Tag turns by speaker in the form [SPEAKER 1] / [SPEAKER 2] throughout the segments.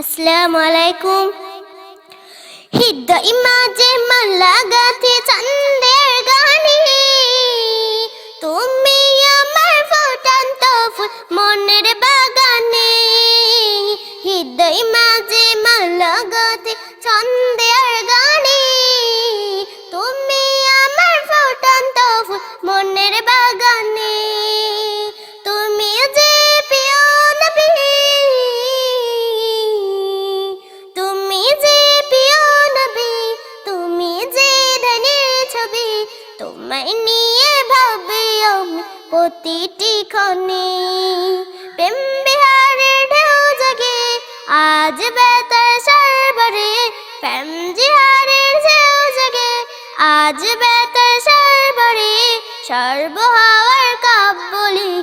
[SPEAKER 1] আসসালামু আলাইকুম। হৃদয় মাঝে মন লাগাতে চন্দের গানে। তুমি আমার ফুটন্ত ফুল মনের বাগানে। হৃদয় মাঝে মন লাগাতে চন্দের তোমায় ভাবি আমি প্রতিটি ক্ষণে। প্রেম বিহারের ঢেউ জাগে, আজ বেতার সরবরে প্রেম জিহারের ঢেউ জাগে, আজ বেতার সরবরে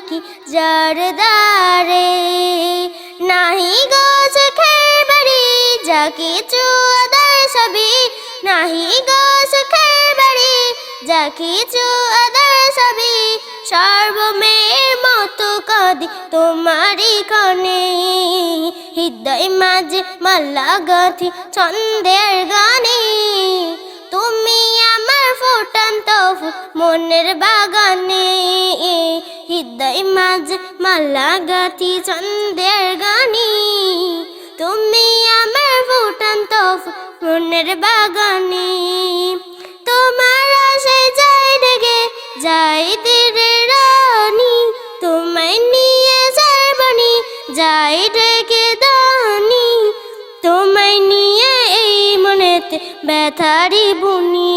[SPEAKER 1] কি জরদারে নাহি গো সুখের বাড়ি, যা কিছু আদার সবই। নাহি গো সুখের বাড়ি যা কিছু আদার সবই সর্বমেয়ের মতো কাঁদি তোমারই কনে হৃদয় মাঝে মাল্লা গাথি ছন্দের গানে। তুমি আমার ফুটান্ত মনের বাগানে। হৃদয় মাঝে মাল্লা গাথি চন্দের গানে। তুমি আমার ফুটান্ত মনের বাগানে। যাই তীরে রানী, তোমায় নিয়ে সারবানি যাই ডেকে দানি, তোমায় নিয়ে এই মনেতে ব্যথারি বুনি।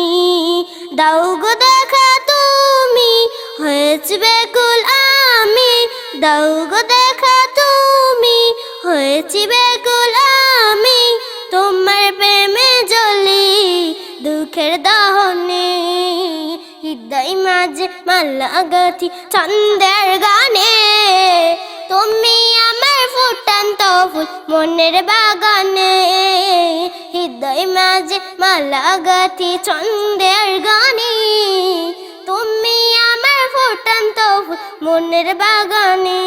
[SPEAKER 1] দাও গো দেখা তুমি, হয়েছে বেকুল আমি। দাও গো দেখা তুমি, হয়েছি বেকুল আমি। তোমার প্রেমে জ্বলি, দুঃখের দহনে। হৃদয় মাঝে মাল্লা গাথি চন্দের গানে। তুমি আমার ফুটান্ত ফুল মনের বাগানে। হৃদয় মাঝে মালা গাথি চন্দের গানে। তুমি আমার ফুটান্ত ফুল মনের বাগানে।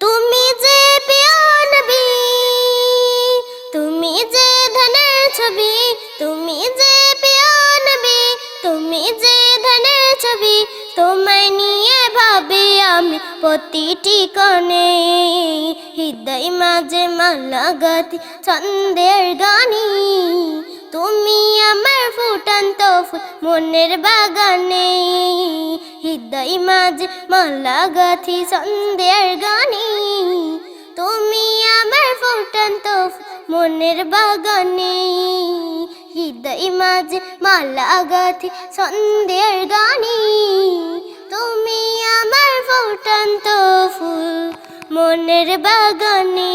[SPEAKER 1] তুমি যে প্রিয় তুমি যে ধনের ছবি, তুমি যে তুমি যে ধনের ছবি তোমায় নিয়ে ভাবি আমি প্রতিটি কনে হৃদয় মাঝে মালা গাথি ছন্দের গানি। তুমি আমার ফুটান্ত মনের বাগানে। হৃদয় মাঝে মালা গাথি ছন্দের গানি। তুমি আমার ফুটান্ত মনের বাগানে। হৃদয় মাঝে মালা গাথি সন্ধ্যের গানি তুমি আমার ফুটন্ত ফুল মনের বাগানে